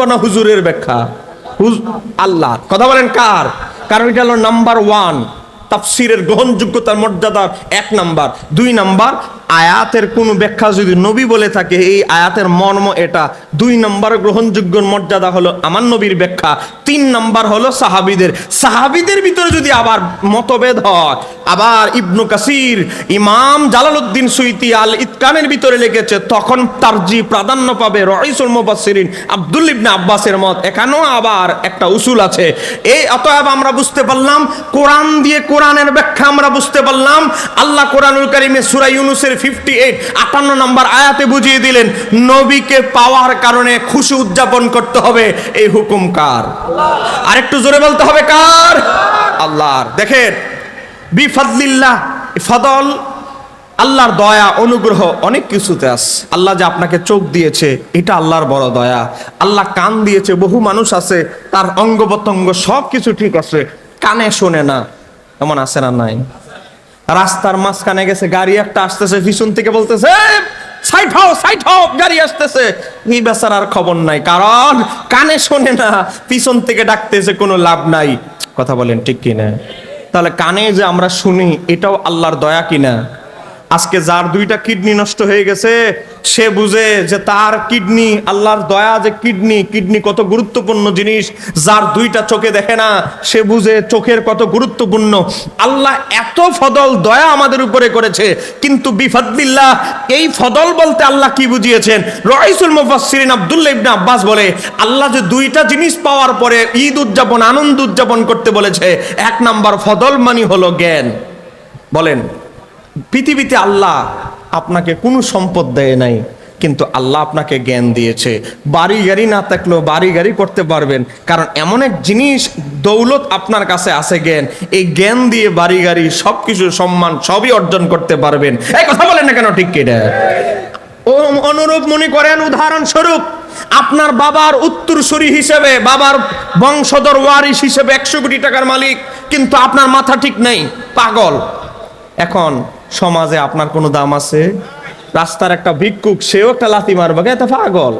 মানবো না হুজুরের ব্যাখ্যা। আল্লাহ। কথা বলেন কার? কারণ এটা হলো নাম্বার ওয়ান তাফসিরের গ্রহণযোগ্যতার মর্যাদার এক নাম্বার। দুই নাম্বার আয়াতের কোনো ব্যাখ্যা যদি নবী বলে থাকে, এই আয়াতের মর্ম এটা। দুই নম্বর গ্রহণযোগ্য মর্যাদা হলো আমার নবীর ব্যাখ্যা, তিন নম্বর হলো সাহাবিদের। সাহাবিদের ভিতরে যদি আবার মতভেদ হয়, আবার ইবনু কাসির, ইমাম জালালউদ্দিন সুইতি আল ইতকানের ভিতরে লিখেছে, তখন তারজি প্রাধান্য পাবে রইসুল মুবাসসিরিন আব্দুল ইবনে আব্বাসের মত। এখানেও আবার একটা উসুল আছে। এই অতএব আমরা বুঝতে পারলাম, কোরআন দিয়ে কোরআনের ব্যাখ্যা আমরা বুঝতে পারলাম। আল্লাহ কোরআনুল কারিমে সূরা ইউনুসের 58 58 নম্বর আয়াতে বুঝিয়ে দিলেন, নবীকে পাওয়ার কারণে খুশি উদযাপন করতে হবে, এই হুকুম কার? আরেকটু জোরে বলতে হবে কার? আল্লাহর। দেখেন, বিফাদলিল্লাহ, ফদল, আল্লাহর দয়া, অনুগ্রহ অনেক কিছুতে আস আল্লাহ যে আপনাকে চোখ দিয়েছে, এটা আল্লাহর বড় দয়া। আল্লাহ কান দিয়েছে, বহু মানুষ আছে, তার অঙ্গ প্রত্যঙ্গ সব কিছু ঠিক আছে, কানে শোনে না, এমন আছে না নাই? রাস্তার মাঝখানে গেছে, গাড়ি একটা আসতেছে, পিছন থেকে বলতেছে সাইড হও সাইড হও, গাড়ি আসতেছে। এই বেচারার খবর নাই, কারণ কানে শোনে না, পিছন থেকে ডাকতেছে, কোনো লাভ নাই। কথা বলেন ঠিক কিনা? তাহলে কানে যে আমরা শুনি, এটাও আল্লাহর দয়া কিনা? আজকে যার দুইটা কিডনি নষ্ট হয়ে গেছে, সে বুঝে যে তার কিডনি, আল্লাহর দয়া যে কিডনি কিডনি কত গুরুত্বপূর্ণ জিনিস, যার দুইটা চোখে দেখে না, সে বুঝে চোখের কত গুরুত্বপূর্ণ। আল্লাহ এত ফদল দয়া আমাদের উপরে করেছে, কিন্তু বিফাদ্দিল্লাহ এই ফদল বলতে আল্লাহ কি বুঝিয়েছেন? রইসুল মুফাসসিরিন আব্দুল্লাহ ইবনে আব্বাস বলে, আল্লাহ যে দুইটা জিনিস পাওয়ার পরে ঈদ উদযাপন, আনন্দ উদযাপন করতে বলেছে, এক নাম্বার ফদল মানি হলো জ্ঞান। বলেন। পৃথিবীতে আল্লাহ আপনাকে কোনো সম্পদ দেয় নাই, কিন্তু আল্লাহ আপনাকে জ্ঞান দিয়েছে। বাড়ি গাড়ি না থাকলেও বাড়ি গাড়ি করতে পারবেন। কারণ এমন এক জিনিস, দৌলত আপনার কাছে আছে জ্ঞান। এই জ্ঞান দিয়ে বাড়ি গাড়ি সব কিছু সম্মান সবই অর্জন করতে পারবেন। এই কথা বলেন না কেন ঠিক কেটে অনুরূপ মনে করেন, উদাহরণস্বরূপ, আপনার বাবার উত্তরসূরি হিসেবে, বাবার বংশধর ওয়ারিস হিসেবে একশো কোটি টাকার মালিক, কিন্তু আপনার মাথা ঠিক নেই, পাগল। এখন সমাজে আপনার কোনো দাম আছে? রাস্তার একটা ভিক্ষুক, সেও একটা লাথি মারবে এটা পাগল।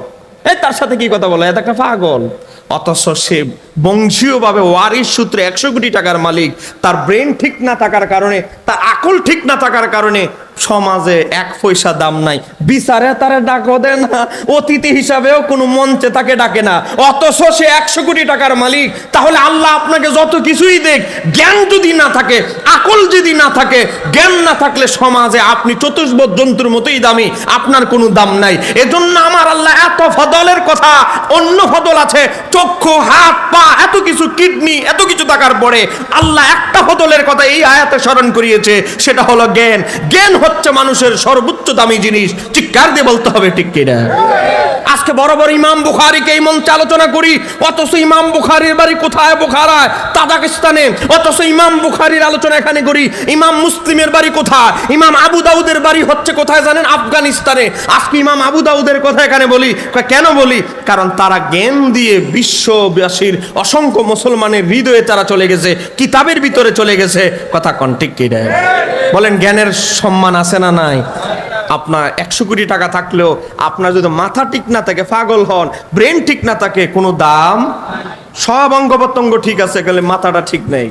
এই তার সাথে কি কথা বলে? এত একটা পাগল। অথচ সে বংশীয়ভাবে ওয়ারিশ সূত্রে একশো কোটি টাকার মালিক, তার ব্রেন ঠিক না থাকার কারণে, তার আকল ঠিক না থাকার কারণে সমাজে এক পয়সা দাম নাই। বিচারে তারে ডাকও দেয় না, অতিথি হিসাবেও কোনো মঞ্চে তাকে ডাকে না। অথচ সে একশো কোটি টাকার মালিক, তাহলে আল্লাহ আপনাকে যত কিছুই দেখ, জ্ঞান যদি না থাকে, আকল যদি না থাকে, জ্ঞান না থাকলে সমাজে আপনি চতুষ্পদ জন্তুর মতোই দামি, আপনার কোনো দাম নাই। এজন্য আমার আল্লাহ এত ফদলের কথা, অন্য ফদল আছে, চক্ষু, হাত, পা এত কিছু কিডনি, এত কিছু থাকার পরে আল্লাহ একটা ফদলের কথা এই আয়াতে স্মরণ করিয়েছে, সেটা হলো জ্ঞান। জ্ঞান হচ্ছে মানুষের সর্বোচ্চ দামি জিনিস। চিৎকার দিয়ে বলতে হবে, ঠিক কিনা? আজকে বড় বড় ইমাম বুখারিকে এই মঞ্চে আলোচনা করি। অথচ ইমাম বুখারির বাড়ি কোথায় বুখারায়? তাজাকিস্তানে। অথচ ইমাম বুখারির আলোচনা এখানে করি। ইমাম মুসলিমের বাড়ি কোথায়? ইমাম আবু দাউদের বাড়ি হচ্ছে কোথায় জানেন? আফগানিস্তানে। আজকে ইমাম আবু দাউদের কথা এখানে বলি। কেন বলি? কারণ তারা জ্ঞান দিয়ে বিশ্ববাসীর অসংখ্য মুসলমানের হৃদয়ে তারা চলে গেছে, কিতাবের ভিতরে চলে গেছে। কথা কন ঠিক বলেন, জ্ঞানের সম্মান আছে না নাই? আপনার একশো কোটি টাকা থাকলেও আপনার যদি মাথা ঠিক না থাকে, পাগল হন ব্রেন ঠিক না থাকে, কোনো দাম সব অঙ্গ প্রত্যঙ্গ ঠিক আছে গেলে মাথাটা ঠিক নেই,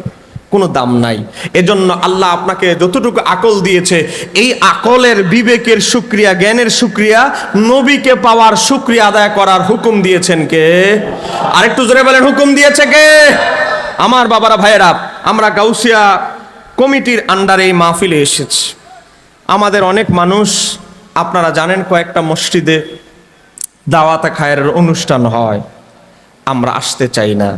কোনো দাম নাই। এজন্য আল্লাহ আপনাকে যতটুকু আকল দিয়েছে, এই আকলের বিবেকের সুক্রিয়া জ্ঞানের সুক্রিয়া নবীকে পাওয়ার সুক্রিয়া আদায় করার হুকুম দিয়েছেন কে? আরেকটু জোরে বলেন, হুকুম দিয়েছে কে? আমার বাবারা, ভাইয়েরা, আমরা গাউসিয়া কমিটির আন্ডারে এই মাহফিলে এসেছি। আমাদের অনেক মানুষ, আপনারা জানেন কয়েকটা মসজিদে দাওয়াতা খায়ের অনুষ্ঠান হয়। আমরা আসতে চাই না।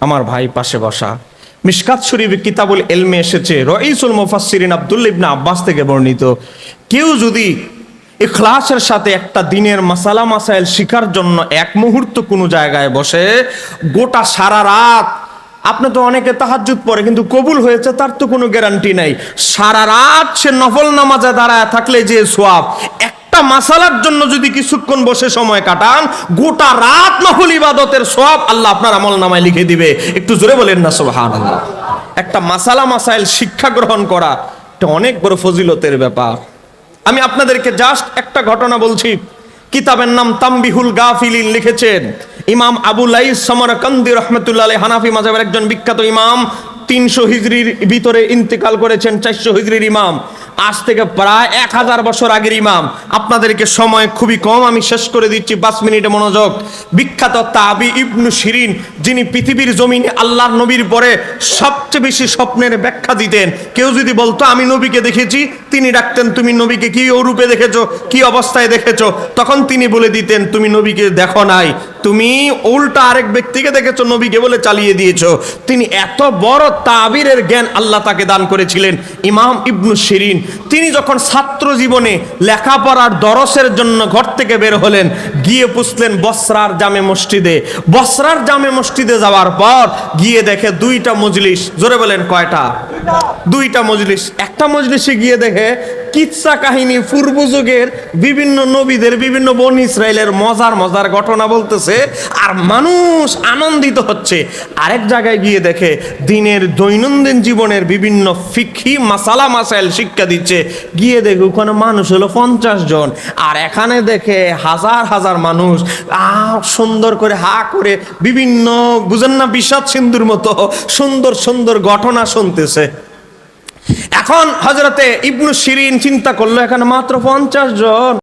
আমার ভাই পাশে বসা। মিশকাত শরীফ কিতাবুল এলমে এসেছে। রইসুল মুফাসসিরিন আব্দুল ইবনে আব্বাস থেকে বর্ণিত। কেউ যদি ইখলাসের সাথে একটা দিনের মাসালা, মাসাইল শিখার জন্য এক মুহূর্ত কোনো জায়গায় বসে, গোটা সারা রাত আপনি তো অনেকে তাহাজ্জুদ পড়ে, কিন্তু কবুল হয়েছে, তার তো কোনো গ্যারান্টি নাই। সারা রাত সে নফল নামাজে দাঁড়ায় থাকলে যে সোয়াব, একটা মাসালার জন্য যদি কিছুক্ষণ বসে সময় কাটান, গোটা রাত নফল ইবাদতের সব আল্লাহ আপনার আমল নামায় লিখে দিবে। একটু জোরে বলেন না সোহান একটা মাসালা, মাসাইল শিক্ষা গ্রহণ করা, এটা অনেক বড় ফজিলতের ব্যাপার। আমি আপনাদেরকে জাস্ট একটা ঘটনা বলছি। কিতাবের নাম তাম্বিহুল গাফিলিন লিখেছেন। ইমাম আবুল্লাহ সমরকন্দি রহমতুল্লাহ হানাফি মাজাবের একজন বিখ্যাত ইমাম। তিনশো হিজড়ির ভিতরে ইন্তেকাল করেছেন চারশো হিজড়ির ইমাম। আজ থেকে প্রায় এক হাজার বছর আগের ইমাম। আপনাদেরকে সময় খুবই কম, আমি শেষ করে দিচ্ছি পাঁচ মিনিটে মনোযোগ। বিখ্যাত তাবি ইবনু শিরিন, যিনি পৃথিবীর জমিনে আল্লাহর নবীর পরে সবচেয়ে বেশি স্বপ্নের ব্যাখ্যা দিতেন। কেউ যদি বলতো, আমি নবীকে দেখেছি, তিনি ডাকতেন, তুমি নবীকে কি রূপে দেখেছ, কি অবস্থায় দেখেছ? তখন তিনি বলে দিতেন, তুমি নবীকে দেখো নাই। তুমি উল্টা আরেক ব্যক্তিকে দেখেছ, নবীকে বলে চালিয়ে দিয়েছ। তিনি এত বড় তাবিরের জ্ঞান আল্লাহ তাকে দান করেছিলেন। ইমাম ইবনু শিরিন, তিনি যখন ছাত্র জীবনে লেখাপড়ার দরসের জন্য ঘর থেকে বের হলেন, গিয়ে পুষলেন বসরার জামে মসজিদে। বসরার জামে মসজিদে যাওয়ার পর গিয়ে দেখে দুইটা মজলিস, জোরে বলেন কয়টা? দুইটা মজলিস। একটা মজলিসে গিয়ে দেখে কিচ্ছা কাহিনী পূর্ব যুগের বিভিন্ন নবীদের, বিভিন্ন বন ইসরায়েলের মজার মজার ঘটনা বলতেছে, আর মানুষ আনন্দিত হচ্ছে। আরেক জায়গায় গিয়ে দেখে, দিনের দৈনন্দিন জীবনের বিভিন্ন ফিক্ষি মাসালা, মাসাইল শিক্ষা দিচ্ছে। গিয়ে দেখে ওখানে মানুষ হলো পঞ্চাশ জন। আর এখানে দেখে হাজার হাজার মানুষ, আ, সুন্দর করে হা করে বিভিন্ন, বুঝেন না, বিষাদ সিন্ধুর মতো সুন্দর সুন্দর ঘটনা শুনতেছে। এখন হজরতে ইবনু শিরিন চিন্তা করল এখানে মাত্র পঞ্চাশ জন।